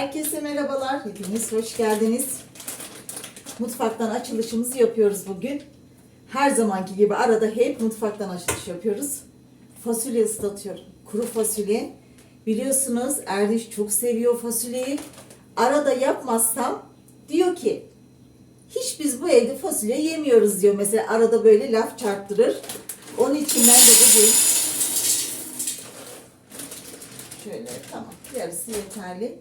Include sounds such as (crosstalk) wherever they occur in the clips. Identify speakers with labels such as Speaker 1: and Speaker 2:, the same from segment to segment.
Speaker 1: Herkese merhabalar. Hepiniz hoş geldiniz. Mutfaktan açılışımızı yapıyoruz bugün. Her zamanki gibi arada hep mutfaktan açılış yapıyoruz. Fasulye ıslatıyorum. Kuru fasulye. Biliyorsunuz Erdiş çok seviyor fasulyeyi. Arada yapmazsam diyor ki hiç biz bu evde fasulye yemiyoruz diyor. Mesela arada böyle laf çarptırır. Onun için ben de bugün Şöyle tamam. Yarısı yeterli.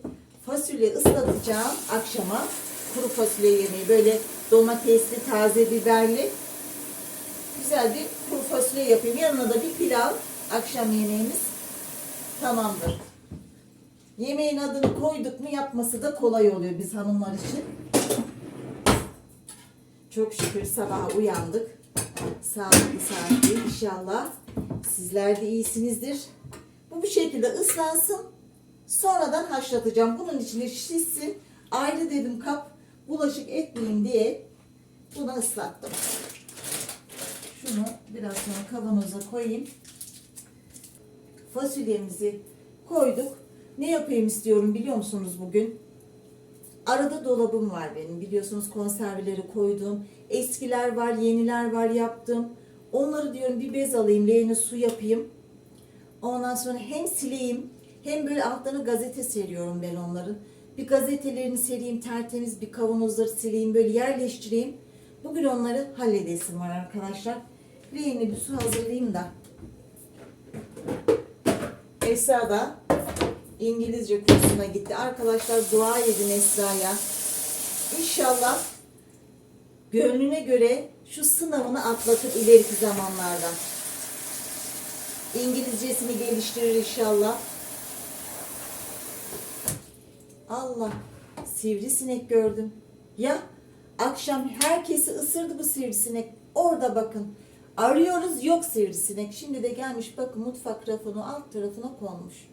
Speaker 1: Fasulye ıslatacağım akşama. Kuru fasulye yemeği böyle domatesli, taze biberli. Güzel bir kuru fasulye yapayım. Yanına da bir pilav. Akşam yemeğimiz tamamdır. Yemeğin adını koyduk mu yapması da kolay oluyor biz hanımlar için. Çok şükür sabah uyandık. Sağlıklı saatli inşallah. Sizler de iyisinizdir. Bu bu şekilde ıslansın. Sonradan haşlatacağım. Bunun içine şişsin. Ayrı dedim kap bulaşık etmeyeyim diye bunu ıslattım. Şunu biraz sonra kavanoza koyayım. Fasulyemizi koyduk. Ne yapayım istiyorum biliyor musunuz bugün? Arada dolabım var benim. Biliyorsunuz konserveleri koydum. Eskiler var, yeniler var yaptım. Onları diyorum bir bez alayım, leğene su yapayım. Ondan sonra hem sileyim hem böyle altlarına gazete seriyorum ben onların. Bir gazetelerini sereyim tertemiz bir kavanozları sileyim böyle yerleştireyim. Bugün onları halledesim var arkadaşlar. Leğeni bir su hazırlayayım da. Esra da İngilizce kursuna gitti. Arkadaşlar dua edin Esra'ya. İnşallah gönlüne göre şu sınavını atlatır ileriki zamanlarda. İngilizcesini geliştirir inşallah. Allah sivrisinek gördüm. Ya akşam herkesi ısırdı bu sivrisinek. Orada bakın. Arıyoruz yok sivrisinek. Şimdi de gelmiş bakın mutfak rafının alt tarafına konmuş.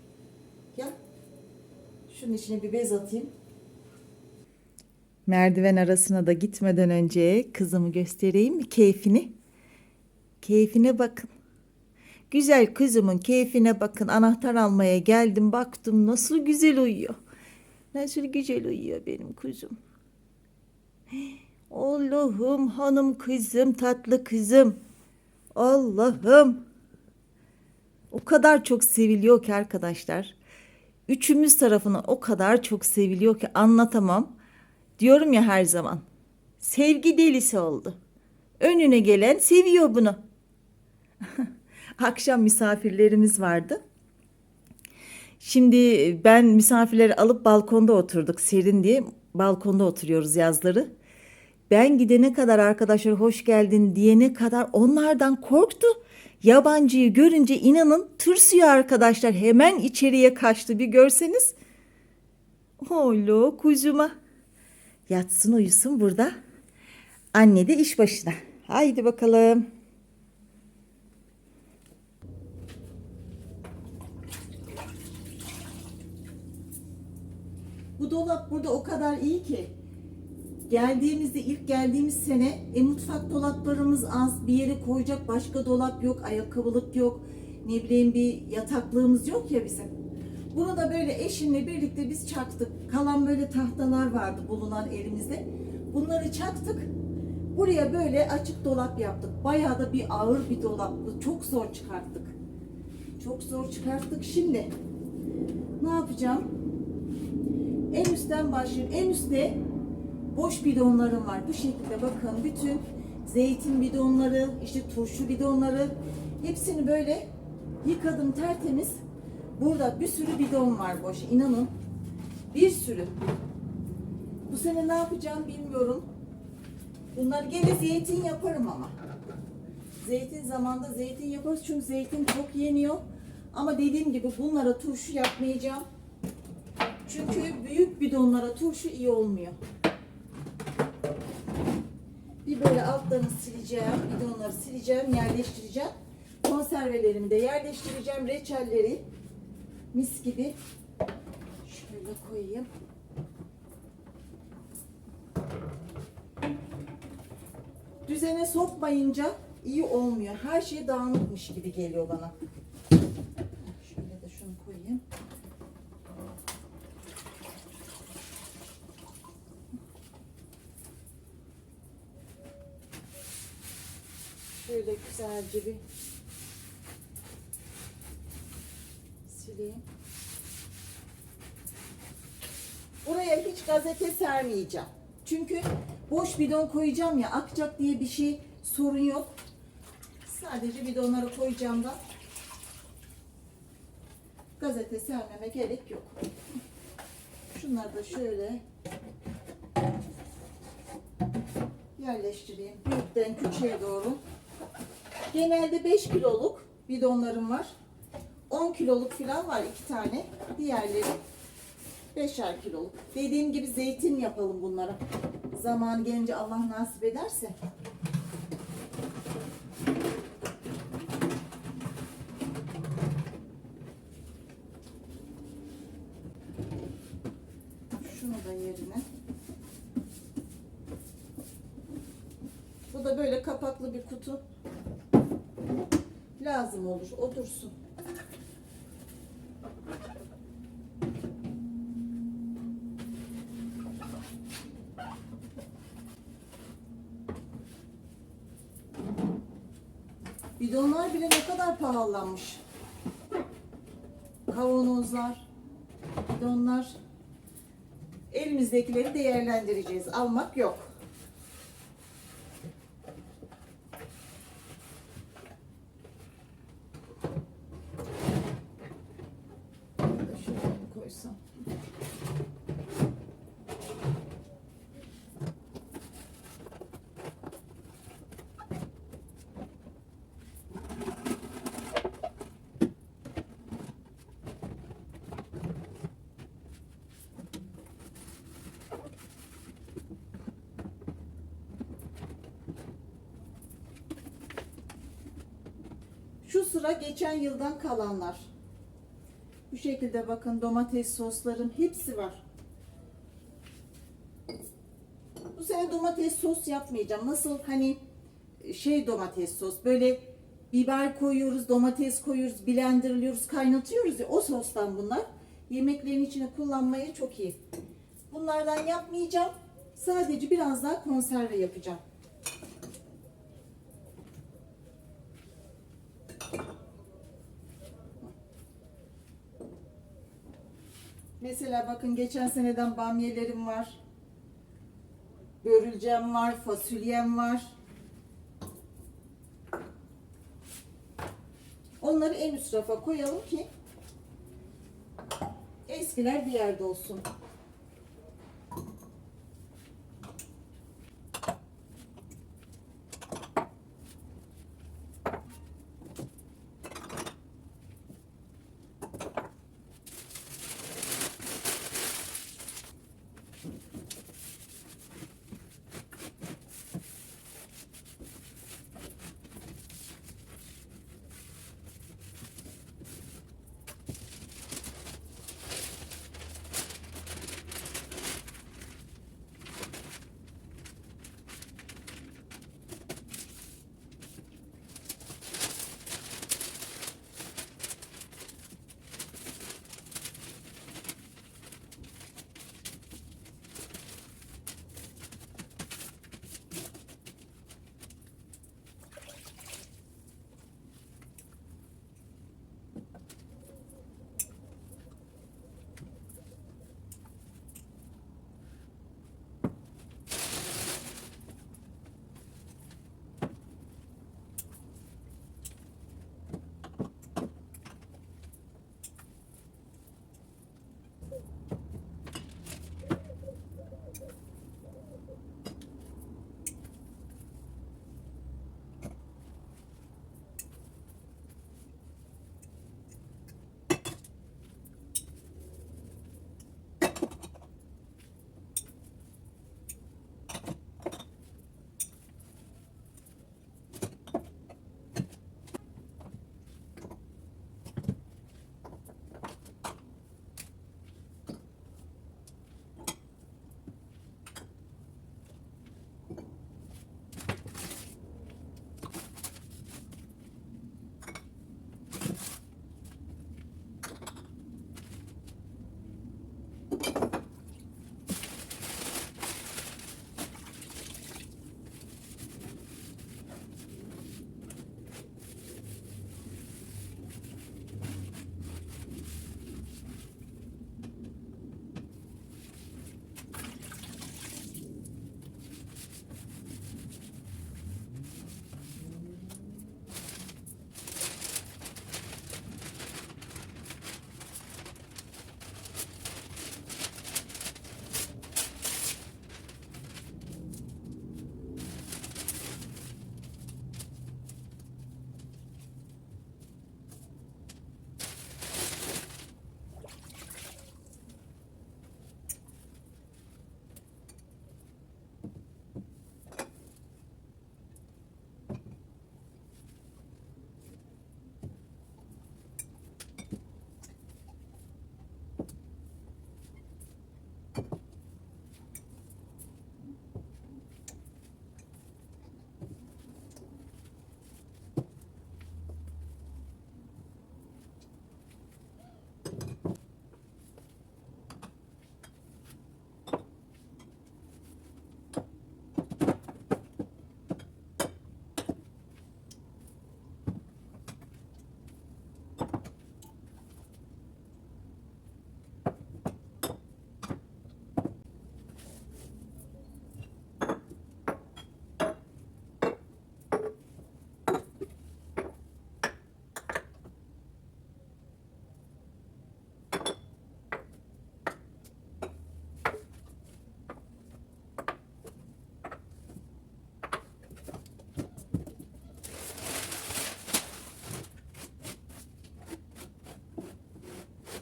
Speaker 1: Ya şunun içine bir bez atayım. Merdiven arasına da gitmeden önce kızımı göstereyim mi keyfini? Keyfine bakın. Güzel kızımın keyfine bakın. Anahtar almaya geldim baktım nasıl güzel uyuyor. Nasıl güzel uyuyor benim kuzum. Allah'ım hanım kızım tatlı kızım. Allah'ım. O kadar çok seviliyor ki arkadaşlar. Üçümüz tarafından o kadar çok seviliyor ki anlatamam. Diyorum ya her zaman. Sevgi delisi oldu. Önüne gelen seviyor bunu. (laughs) Akşam misafirlerimiz vardı. Şimdi ben misafirleri alıp balkonda oturduk serin diye. Balkonda oturuyoruz yazları. Ben gidene kadar arkadaşlar hoş geldin diyene kadar onlardan korktu. Yabancıyı görünce inanın tırsıyor arkadaşlar. Hemen içeriye kaçtı bir görseniz. Holo kuzuma. Yatsın uyusun burada. Anne de iş başına. Haydi bakalım. Bu dolap burada o kadar iyi ki. Geldiğimizde ilk geldiğimiz sene e, mutfak dolaplarımız az. Bir yere koyacak başka dolap yok. Ayakkabılık yok. Ne bileyim bir yataklığımız yok ya bizim. Bunu da böyle eşimle birlikte biz çaktık. Kalan böyle tahtalar vardı bulunan elimizde. Bunları çaktık. Buraya böyle açık dolap yaptık. Bayağı da bir ağır bir dolaptı. Çok zor çıkarttık. Çok zor çıkarttık. Şimdi ne yapacağım? En üstten başlayayım. En üstte boş bidonlarım var. Bu şekilde bakın bütün zeytin bidonları, işte turşu bidonları hepsini böyle yıkadım tertemiz. Burada bir sürü bidon var boş. İnanın. Bir sürü. Bu sene ne yapacağım bilmiyorum. Bunlar gene zeytin yaparım ama. Zeytin zamanda zeytin yaparız çünkü zeytin çok yeniyor. Ama dediğim gibi bunlara turşu yapmayacağım. Çünkü büyük bidonlara turşu iyi olmuyor. Bir böyle altlarını sileceğim, bidonları sileceğim, yerleştireceğim. Konservelerimi de yerleştireceğim, reçelleri mis gibi şöyle koyayım. Düzene sokmayınca iyi olmuyor. Her şey dağınıkmış gibi geliyor bana. Şöyle de şunu koyayım. Şöyle güzelce bir sileyim. Buraya hiç gazete sermeyeceğim. Çünkü boş bidon koyacağım ya akacak diye bir şey sorun yok. Sadece bidonları koyacağım da gazete sermeme gerek yok. Şunları da şöyle yerleştireyim. Büyükten küçüğe doğru. Genelde 5 kiloluk bidonlarım var. 10 kiloluk falan var iki tane. Diğerleri 5'er kiloluk. Dediğim gibi zeytin yapalım bunlara. Zaman gelince Allah nasip ederse. Şunu da yerine. Bu da böyle kapaklı bir kutu. Lazım olur. Otursun. Bidonlar bile ne kadar pahalanmış. Kavanozlar, bidonlar. Elimizdekileri değerlendireceğiz. Almak yok. Şöyle koysam. Şu sıra geçen yıldan kalanlar. Bu şekilde bakın domates sosların hepsi var. Bu sene domates sos yapmayacağım. Nasıl hani şey domates sos böyle biber koyuyoruz, domates koyuyoruz, blenderlıyoruz, kaynatıyoruz ya o sostan bunlar. Yemeklerin içine kullanmaya çok iyi. Bunlardan yapmayacağım. Sadece biraz daha konserve yapacağım. Mesela bakın geçen seneden bamyelerim var. Börülcem var, fasulyem var. Onları en üst rafa koyalım ki eskiler bir yerde olsun.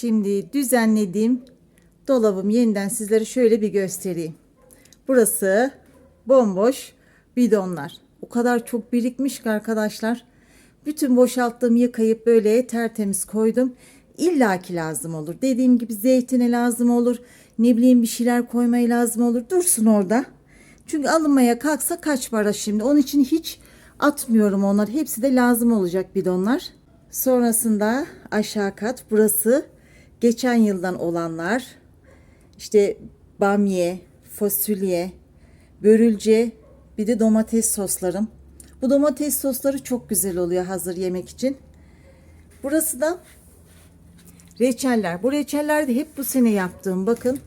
Speaker 1: Şimdi düzenlediğim dolabım yeniden sizlere şöyle bir göstereyim. Burası bomboş bidonlar. O kadar çok birikmiş ki arkadaşlar. Bütün boşalttığım yıkayıp böyle tertemiz koydum. İlla ki lazım olur. Dediğim gibi zeytine lazım olur. Ne bileyim bir şeyler koymaya lazım olur. Dursun orada. Çünkü alınmaya kalksa kaç para şimdi. Onun için hiç atmıyorum onları. Hepsi de lazım olacak bidonlar. Sonrasında aşağı kat burası geçen yıldan olanlar. İşte bamye, fasulye, börülce, bir de domates soslarım. Bu domates sosları çok güzel oluyor hazır yemek için. Burası da reçeller. Bu reçeller de hep bu sene yaptığım. Bakın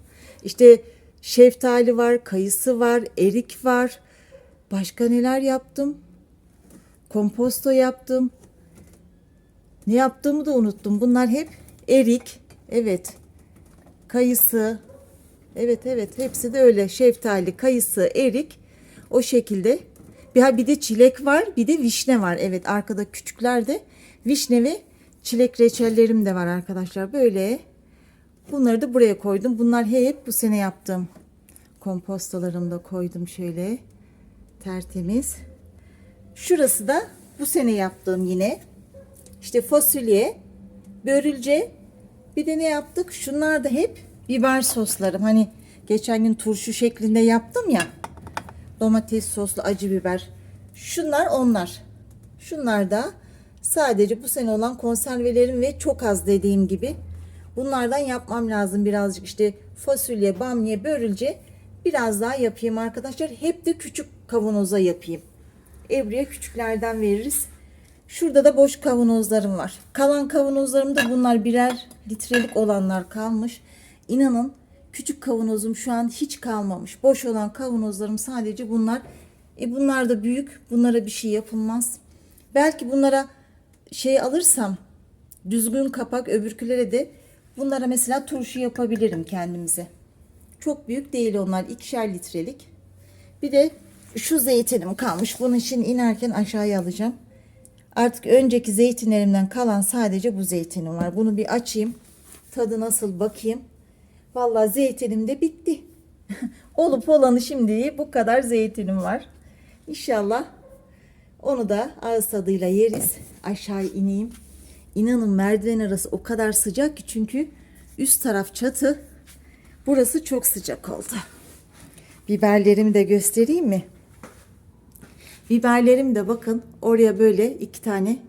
Speaker 1: işte şeftali var, kayısı var, erik var. Başka neler yaptım? Komposto yaptım. Ne yaptığımı da unuttum. Bunlar hep erik. Evet. Kayısı. Evet evet hepsi de öyle. Şeftali, kayısı, erik. O şekilde. Bir, bir de çilek var bir de vişne var. Evet arkada küçüklerde vişne ve çilek reçellerim de var arkadaşlar. Böyle bunları da buraya koydum. Bunlar hep bu sene yaptım. Kompostolarımı da koydum şöyle. Tertemiz. Şurası da bu sene yaptığım yine. İşte fasulye, börülce. Bir de ne yaptık? Şunlar da hep biber soslarım. Hani geçen gün turşu şeklinde yaptım ya. Domates soslu acı biber. Şunlar onlar. Şunlar da sadece bu sene olan konservelerim ve çok az dediğim gibi. Bunlardan yapmam lazım birazcık işte fasulye, bamya, börülce biraz daha yapayım arkadaşlar. Hep de küçük kavanoza yapayım. Ebru'ya küçüklerden veririz. Şurada da boş kavanozlarım var. Kalan kavanozlarımda bunlar birer litrelik olanlar kalmış. İnanın küçük kavanozum şu an hiç kalmamış. Boş olan kavanozlarım sadece bunlar. E bunlar da büyük. Bunlara bir şey yapılmaz. Belki bunlara şey alırsam düzgün kapak öbürkülere de bunlara mesela turşu yapabilirim kendimize. Çok büyük değil onlar. ikişer litrelik. Bir de şu zeytinim kalmış. Bunun için inerken aşağıya alacağım. Artık önceki zeytinlerimden kalan sadece bu zeytinim var. Bunu bir açayım. Tadı nasıl bakayım. Vallahi zeytinim de bitti. (laughs) Olup olanı şimdi bu kadar zeytinim var. İnşallah onu da ağız tadıyla yeriz. Aşağı ineyim. İnanın merdiven arası o kadar sıcak ki çünkü üst taraf çatı. Burası çok sıcak oldu. Biberlerimi de göstereyim mi? Biberlerim de bakın oraya böyle iki tane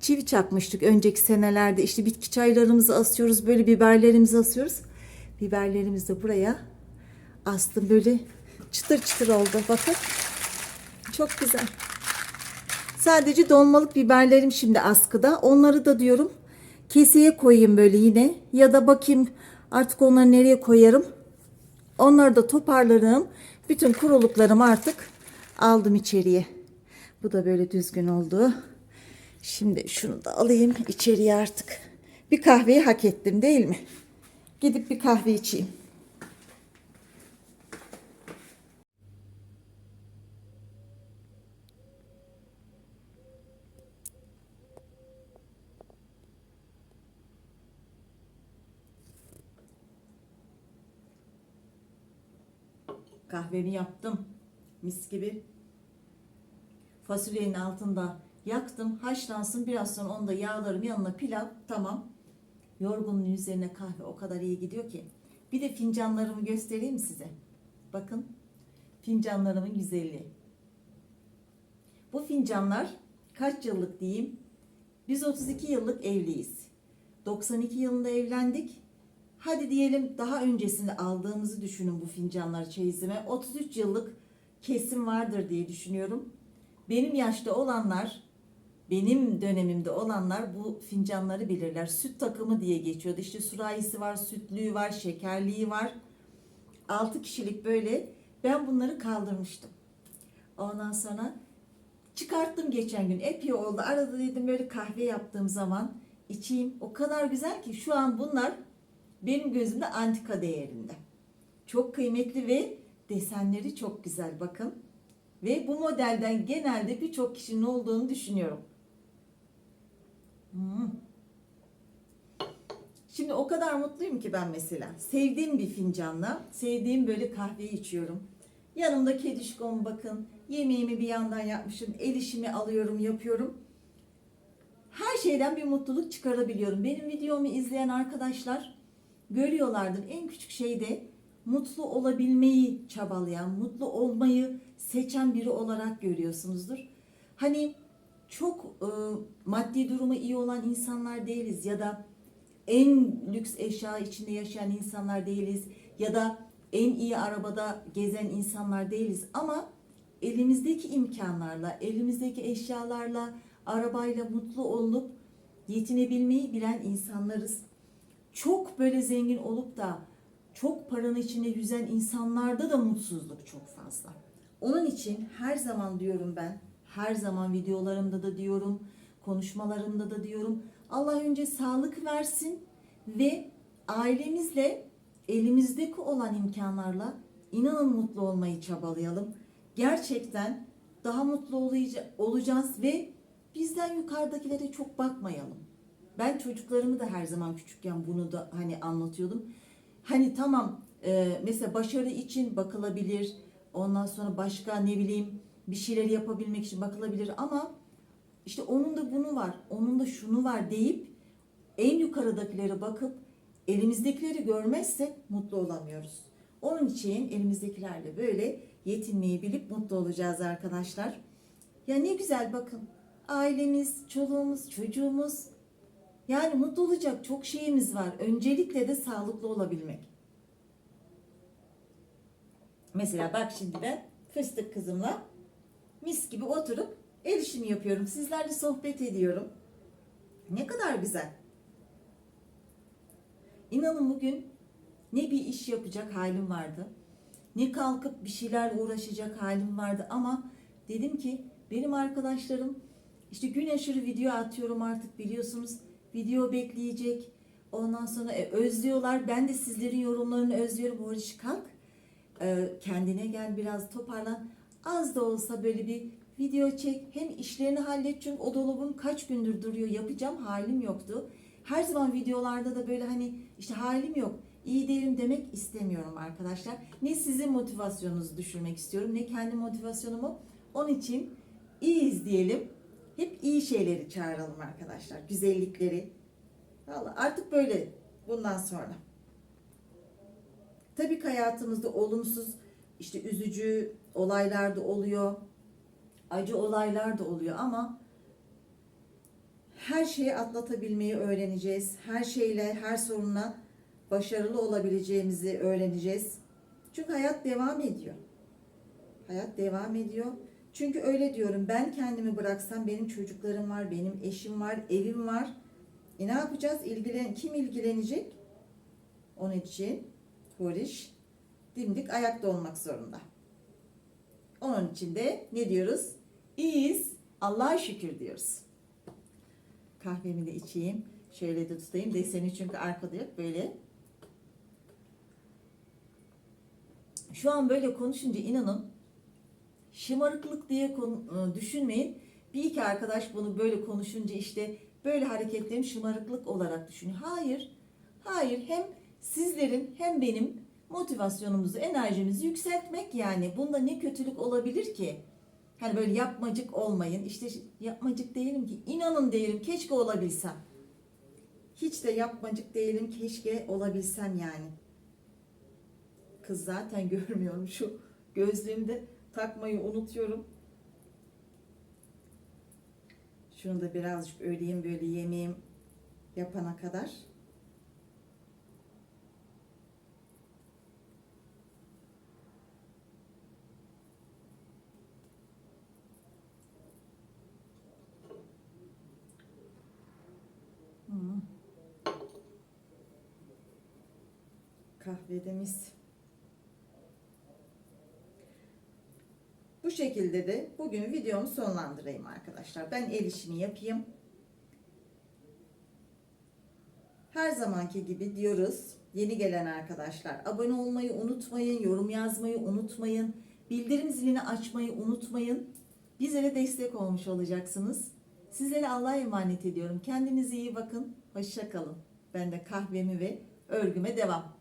Speaker 1: çivi çakmıştık önceki senelerde. İşte bitki çaylarımızı asıyoruz böyle biberlerimizi asıyoruz. Biberlerimizi de buraya astım böyle çıtır çıtır oldu bakın. Çok güzel. Sadece dolmalık biberlerim şimdi askıda. Onları da diyorum keseye koyayım böyle yine. Ya da bakayım artık onları nereye koyarım. Onları da toparlarım. Bütün kuruluklarımı artık aldım içeriye. Bu da böyle düzgün oldu. Şimdi şunu da alayım içeriye artık. Bir kahveyi hak ettim değil mi? Gidip bir kahve içeyim. Kahvemi yaptım. Mis gibi. Fasulyenin altında yaktım. Haşlansın. Biraz sonra onu da yağlarım yanına pilav. Tamam. Yorgunluğun üzerine kahve o kadar iyi gidiyor ki. Bir de fincanlarımı göstereyim size. Bakın. Fincanlarımın güzelliği. Bu fincanlar kaç yıllık diyeyim? Biz 32 yıllık evliyiz. 92 yılında evlendik. Hadi diyelim daha öncesinde aldığımızı düşünün bu fincanlar çeyizime. 33 yıllık kesim vardır diye düşünüyorum. Benim yaşta olanlar, benim dönemimde olanlar bu fincanları bilirler. Süt takımı diye geçiyordu. İşte surayisi var, sütlüğü var, şekerliği var. 6 kişilik böyle. Ben bunları kaldırmıştım. Ondan sonra çıkarttım geçen gün. Epey oldu. Arada dedim böyle kahve yaptığım zaman içeyim. O kadar güzel ki şu an bunlar benim gözümde antika değerinde. Çok kıymetli ve desenleri çok güzel bakın. Ve bu modelden genelde birçok kişinin olduğunu düşünüyorum. Hmm. Şimdi o kadar mutluyum ki ben mesela. Sevdiğim bir fincanla, sevdiğim böyle kahveyi içiyorum. Yanımda kedişkom bakın. Yemeğimi bir yandan yapmışım. El işimi alıyorum, yapıyorum. Her şeyden bir mutluluk çıkarabiliyorum. Benim videomu izleyen arkadaşlar görüyorlardır. En küçük şeyde mutlu olabilmeyi çabalayan, mutlu olmayı seçen biri olarak görüyorsunuzdur. Hani çok e, maddi durumu iyi olan insanlar değiliz ya da en lüks eşya içinde yaşayan insanlar değiliz ya da en iyi arabada gezen insanlar değiliz ama elimizdeki imkanlarla, elimizdeki eşyalarla, arabayla mutlu olup yetinebilmeyi bilen insanlarız. Çok böyle zengin olup da çok paranın içinde yüzen insanlarda da mutsuzluk çok fazla. Onun için her zaman diyorum ben, her zaman videolarımda da diyorum, konuşmalarımda da diyorum. Allah önce sağlık versin ve ailemizle elimizdeki olan imkanlarla inanın mutlu olmayı çabalayalım. Gerçekten daha mutlu olacağız- ve bizden yukarıdakilere çok bakmayalım. Ben çocuklarımı da her zaman küçükken bunu da hani anlatıyordum. Hani tamam e, mesela başarı için bakılabilir. Ondan sonra başka ne bileyim bir şeyler yapabilmek için bakılabilir ama işte onun da bunu var, onun da şunu var deyip en yukarıdakilere bakıp elimizdekileri görmezsek mutlu olamıyoruz. Onun için elimizdekilerle böyle yetinmeyi bilip mutlu olacağız arkadaşlar. Ya ne güzel bakın. Ailemiz, çoluğumuz, çocuğumuz. Yani mutlu olacak çok şeyimiz var. Öncelikle de sağlıklı olabilmek. Mesela bak şimdi ben fıstık kızımla mis gibi oturup el işimi yapıyorum. Sizlerle sohbet ediyorum. Ne kadar güzel. İnanın bugün ne bir iş yapacak halim vardı. Ne kalkıp bir şeyler uğraşacak halim vardı ama dedim ki benim arkadaşlarım işte gün aşırı video atıyorum artık biliyorsunuz. Video bekleyecek. Ondan sonra e, özlüyorlar. Ben de sizlerin yorumlarını özlüyorum. Barış kalk. E, kendine gel biraz toparlan. Az da olsa böyle bir video çek. Hem işlerini hallet çünkü o dolabım kaç gündür duruyor. Yapacağım halim yoktu. Her zaman videolarda da böyle hani işte halim yok. iyi değilim demek istemiyorum arkadaşlar. Ne sizin motivasyonunuzu düşürmek istiyorum ne kendi motivasyonumu. Onun için iyiyiz diyelim. Hep iyi şeyleri çağıralım arkadaşlar. Güzellikleri. Vallahi artık böyle bundan sonra. Tabii ki hayatımızda olumsuz, işte üzücü olaylar da oluyor. Acı olaylar da oluyor ama her şeyi atlatabilmeyi öğreneceğiz. Her şeyle, her sorunla başarılı olabileceğimizi öğreneceğiz. Çünkü hayat devam ediyor. Hayat devam ediyor. Çünkü öyle diyorum ben kendimi bıraksam benim çocuklarım var, benim eşim var, evim var. E ne yapacağız? İlgilen kim ilgilenecek? Onun için Huriş dimdik ayakta olmak zorunda. Onun için de ne diyoruz? İyiyiz. Allah'a şükür diyoruz. Kahvemi de içeyim. Şöyle de tutayım. Deseni çünkü arkada yok. Böyle. Şu an böyle konuşunca inanın şımarıklık diye konu- düşünmeyin. Bir iki arkadaş bunu böyle konuşunca işte böyle hareketlerim şımarıklık olarak düşünüyor. Hayır. Hayır. Hem sizlerin hem benim motivasyonumuzu, enerjimizi yükseltmek yani. Bunda ne kötülük olabilir ki? Hani böyle yapmacık olmayın. İşte yapmacık değilim ki. İnanın değilim. Keşke olabilsem. Hiç de yapmacık değilim. Keşke olabilsem yani. Kız zaten (laughs) görmüyorum şu gözlüğümde takmayı unutuyorum. Şunu da birazcık öleyim böyle yemeğim yapana kadar. Hmm. Kahvede mis. Bu şekilde de bugün videomu sonlandırayım arkadaşlar. Ben el işimi yapayım. Her zamanki gibi diyoruz. Yeni gelen arkadaşlar abone olmayı unutmayın, yorum yazmayı unutmayın, bildirim zilini açmayı unutmayın. Bizlere destek olmuş olacaksınız. Sizleri Allah'a emanet ediyorum. Kendinize iyi bakın. Hoşça kalın. Ben de kahvemi ve örgüme devam.